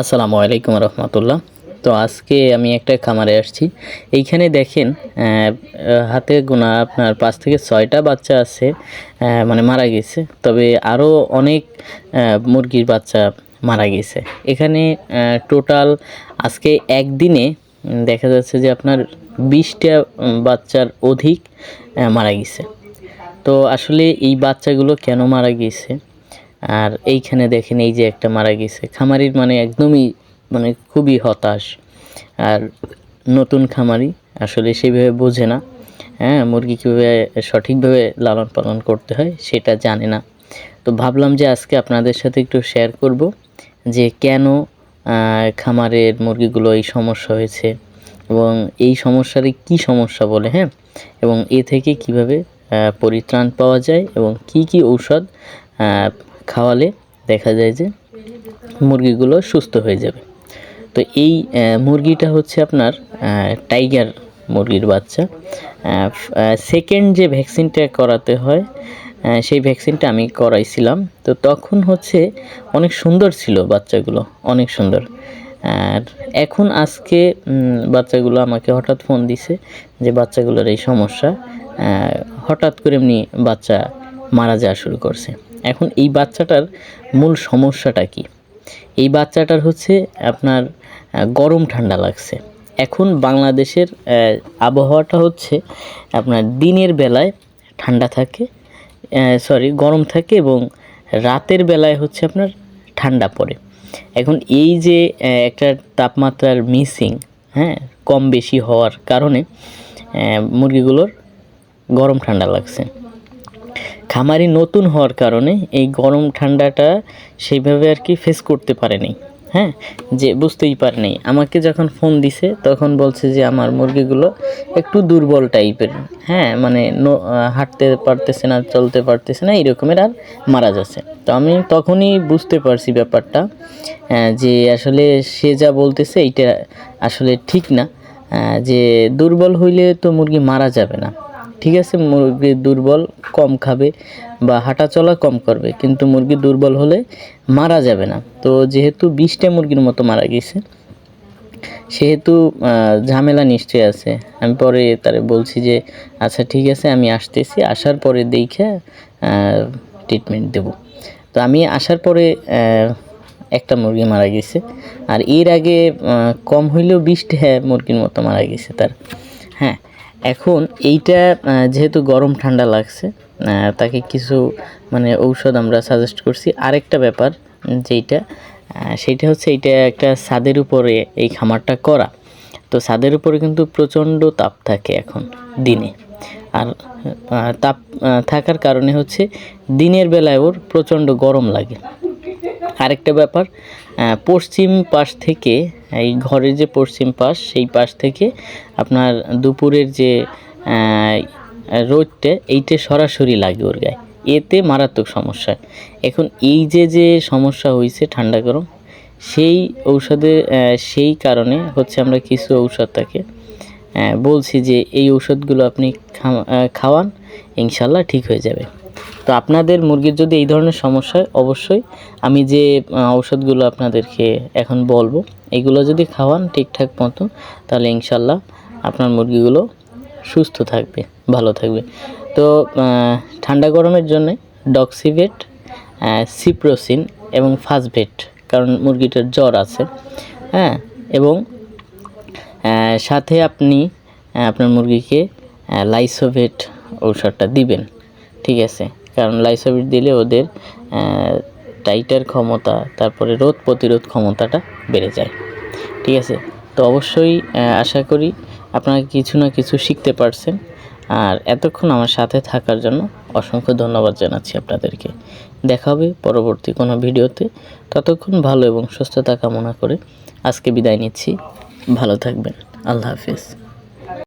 আসসালামু আলাইকুম রহমতুল্লাহ। তো আজকে আমি একটা খামারে আসছি। এইখানে দেখেন হাতে গোনা আপনার পাঁচ থেকে ছয়টা বাচ্চা আছে মানে মারা গেছে। তবে আরও অনেক মুরগির বাচ্চা মারা গেছে। এখানে টোটাল আজকে একদিনে দেখা যাচ্ছে যে আপনার বিশটা বাচ্চার অধিক মারা গেছে। তো আসলে এই বাচ্চাগুলো কেন মারা গিয়েছে আর এইখানে দেখেন এই যে একটা মারা গেছে। খামারির মানে একদমই মানে খুবই হতাশ। আর নতুন খামারি আসলে সেইভাবে বোঝে না। হ্যাঁ মুরগি কীভাবে সঠিকভাবে লালন পালন করতে হয় সেটা জানে না। তো ভাবলাম যে আজকে আপনাদের সাথে একটু শেয়ার করব যে কেন খামারের মুরগিগুলো এই সমস্যা হয়েছে এবং এই সমস্যারই কি সমস্যা বলে হ্যাঁ? এবং এ থেকে কীভাবে পরিত্রাণ পাওয়া যায় এবং কি কি ঔষধ খাওয়ালে দেখা যায় যে মুরগিগুলো সুস্থ হয়ে যাবে। তো এই মুরগিটা হচ্ছে আপনার টাইগার মুরগির বাচ্চা। সেকেন্ড যে ভ্যাকসিনটা করাতে হয় সেই ভ্যাকসিনটা আমি করাইছিলাম। তো তখন হচ্ছে অনেক সুন্দর ছিল বাচ্চাগুলো, অনেক সুন্দর। আর এখন আজকে বাচ্চাগুলো আমাকে হঠাৎ ফোন দিছে যে বাচ্চাগুলোর এই সমস্যা হঠাৎ করে এমনি বাচ্চা মারা যাওয়া শুরু করছে। এখন এই বাচ্চাটার মূল সমস্যাটা কি? এই বাচ্চাটার হচ্ছে আপনার গরম ঠান্ডা লাগছে। এখন বাংলাদেশের আবহাওয়াটা হচ্ছে আপনার দিনের বেলায় ঠান্ডা থাকে সরি গরম থাকে এবং রাতের বেলায় হচ্ছে আপনার ঠান্ডা পড়ে। এখন এই যে একটা তাপমাত্রার মিসিং হ্যাঁ কম বেশি হওয়ার কারণে মুরগিগুলোর গরম ঠান্ডা লাগছে। খামারি নতুন হওয়ার কারণে এই গরম ঠান্ডাটা সেইভাবে আর কি ফেস করতে পারেনি। হ্যাঁ? যে বুঝতেই পারেনি। আমাকে যখন ফোন দিছে, তখন বলছে যে আমার মুরগিগুলো একটু দুর্বল টাইপের হ্যাঁ মানে হাঁটতে পারতেছে না, চলতে পারতেছে না এরকমের আর মারা যাচ্ছে। তো আমি তখনই বুঝতে পারছি ব্যাপারটা যে আসলে সে যা বলতেছে, এইটা আসলে ঠিক না। যে দুর্বল হইলে তো মুরগি মারা যাবে না। ঠিক আছে, মুরগি দুর্বল কম খাবে বা হাঁটা চলা কম করবে, কিন্তু মুরগি দুর্বল হলে মারা যাবে না। তো যেহেতু বিশটা মুরগির মতো মারা গেছে, সেহেতু ঝামেলা নিশ্চয়ই আছে। আমি পরে তারে বলছি যে আচ্ছা ঠিক আছে, আমি আসতেছি, আসার পরে দেখে ট্রিটমেন্ট দেব। তো আমি আসার পরে একটা মুরগি মারা গেছে, আর এর আগে কম হইলেও বিশটা মুরগির মতো মারা গেছে তার। হ্যাঁ এখন এইটা যেহেতু গরম ঠান্ডা লাগছে তাকে কিছু মানে ঔষধ আমরা সাজেস্ট করছি। আরেকটা ব্যাপার যেইটা সেইটা হচ্ছে এইটা একটা ছাদের উপরে এই খামারটা করা। তো ছাদের উপরে কিন্তু প্রচণ্ড তাপ থাকে এখন, দিনে। আর তাপ থাকার কারণে হচ্ছে দিনের বেলায় ওর প্রচণ্ড গরম লাগে। আরেকটা ব্যাপার পশ্চিম পাশ থেকে, এই ঘরের যে পশ্চিম পাশ, সেই পাশ থেকে আপনার দুপুরের যে রোদটা, এইটা সরাসরি লাগে ওর গায়ে। এতে মারাত্মক সমস্যা। এখন এই যে যে সমস্যা হয়েছে ঠান্ডা গরম, সেই ঔষধে সেই কারণে হচ্ছে আমরা কিছু ঔষধ তাকে বলছি যে এই ঔষধগুলো আপনি খাওয়ান, ইনশাল্লাহ ঠিক হয়ে যাবে। তো আপনাদের মুরগির যদি এই ধরনের সমস্যা হয়, অবশ্যই আমি যে ঔষধগুলো আপনাদেরকে এখন বলব, এগুলো যদি খাওয়ান ঠিকঠাক মতো তাহলে ইনশাল্লাহ আপনার মুরগিগুলো সুস্থ থাকবে, ভালো থাকবে। তো ঠান্ডা গরমের জন্য ডক্সিভেট সিপ্রোসিন এবং ফাসভেট, কারণ মুরগিটার জ্বর আছে হ্যাঁ এবং সাথে আপনি আপনার মুরগিকে লাইসোভেট ঔষধটা দিবেন। ঠিক আছে। কারণ লাইসোভেট দিলে ওদের টাইটার ক্ষমতা, তারপরে রোদ প্রতিরোধ ক্ষমতাটা বেড়ে যায়। ঠিক আছে? তো অবশ্যই আশা করি আপনারা কিছু না কিছু শিখতে পারছেন। আর এতক্ষণ আমার সাথে থাকার জন্য অসংখ্য ধন্যবাদ জানাচ্ছি আপনাদেরকে। দেখা হবে পরবর্তী কোনো ভিডিওতে। ততক্ষণ ভালো এবং সুস্থতা কামনা করে আজকে বিদায় নিচ্ছি। ভালো থাকবেন। আল্লাহ হাফিজ।